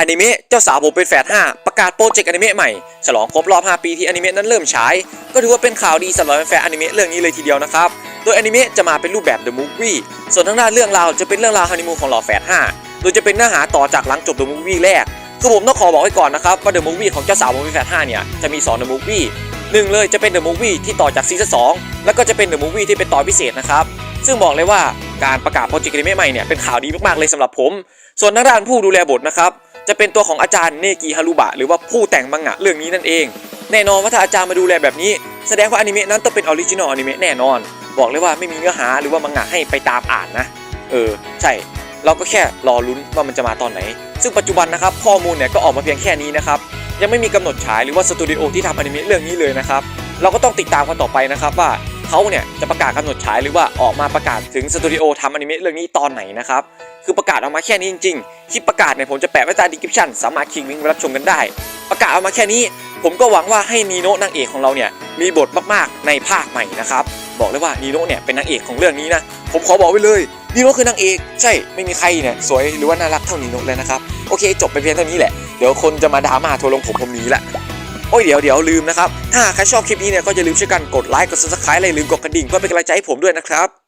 อนิเมะเจ้าสาวผมเป็นแฝด5ประกาศโปรเจกต์อนิเมะใหม่ฉลองครบรอบ 5 ปีที่อนิเมะนั้นเริ่มฉาย ก็ถือว่าเป็นข่าวดีสำหรับแฟนอนิเมะเรื่องนี้เลยทีเดียวนะครับ โดยอนิเมะจะมาเป็นรูปแบบ The Movie ส่วนทางด้านเรื่องราวจะเป็นเรื่องราวฮันนีมูนของหล่อแฝด5โดยจะเป็นเนื้อหาต่อจากหลังจบ The Movie แรก คือผมต้องขอบอกไว้ก่อนนะครับว่า The Movie ของเจ้าสาวผมเป็นแฝด5เนี่ยจะมี 2 The Movie หนึ่งเลยจะเป็น The Movie ที่ต่อจากซีซั่น2แล้วก็จะเป็น The Movie ที่เป็นตอนพิเศษนะครับซึ่งบอกเลยว่า การประกาศโปรเจกต์อนิเมะใหม่เนี่ยเป็นข่าวดีมากๆเลยสำหรับผม ส่วนทางด้านผู้ดูแลบทนะครับจะเป็นตัวของอาจารย์เนกิฮารุบะหรือว่าผู้แต่งมังงะเรื่องนี้นั่นเอง แน่นอนว่าถ้าอาจารย์มาดูแลแบบนี้ แสดงว่าอนิเมะนั้นต้องเป็นออริจินอลอนิเมะแน่นอน บอกเลยว่าไม่มีเนื้อหาหรือว่ามังงะให้ไปตามอ่านนะ เออ ใช่ เราก็แค่รอลุ้นว่ามันจะมาตอนไหน ซึ่งปัจจุบันนะครับข้อมูลเนี่ยก็ออกมาเพียงแค่นี้นะครับยังไม่มีกำหนดฉายหรือว่าสตูดิโอที่ทำอนิเมะเรื่องนี้เลยนะครับเราก็ต้องติดตามกันต่อไปนะครับว่า เขาเนี่ยจะประกาศกำหนดฉายหรือว่าออกมาประกาศถึงสตูดิโอทำอนิเมะเรื่องนี้ตอนไหนนะครับ คือประกาศออกมาแค่นี้จริงๆคลิปประกาศเนี่ยผมจะแปะไว้ใต้ดีคริปชั่นสามารถคลิกลิงก์ไปรับชมกันได้ ประกาศออกมาแค่นี้ ผมก็หวังว่าให้นีโน่นางเอกของเราเนี่ยมีบทมากๆในภาคใหม่นะครับบอกเลยว่านีโน่เนี่ยเป็นนางเอกของเรื่องนี้นะผมขอบอกไว้เลยนีโน่คือนางเอกใช่ไม่มีใครเนี่ยสวยหรือว่าน่ารักเท่านีโน่เลยนะครับโอเค จบไปเพียงเท่านี้แหละเดี๋ยวคนจะมาด่ามาทัวร์ลงผมผมนี้ละ โอ้ยเดี๋ยวเดี๋ยวลืมนะครับถ้าใครชอบคลิปนี้เนี่ยก็อย่าลืมช่วยกันกดไลค์กด subscribe และลืมกดกระดิ่งเพื่อเป็นกำลังใจให้ผมด้วยนะครับ